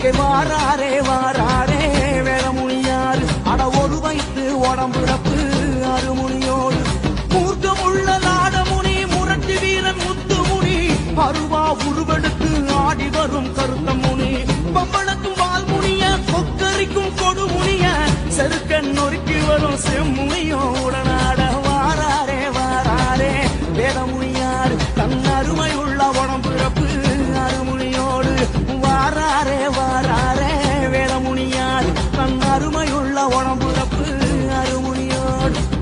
அங்கே வாராரே வாராரே வேலமுனியார் அட ஒரு வைத்து உடம்புறப்பு அருமுனியோடு. மூர்க்கமுள்ள நாடமுனி முரட்டு வீரன் முத்துமுனி. அருவா உருவெடுத்து ஆடி வரும் கருத்த முனி பம்பளக்கும் வால்முனிய கொக்கரிக்கும் கொடுமுனிய. செருக்க நொறுக்கி வரும் செம்முனியோ உடனாட வாராரே வாராரே வேதமுனியார் தன் அருமை உடம்பு Lord.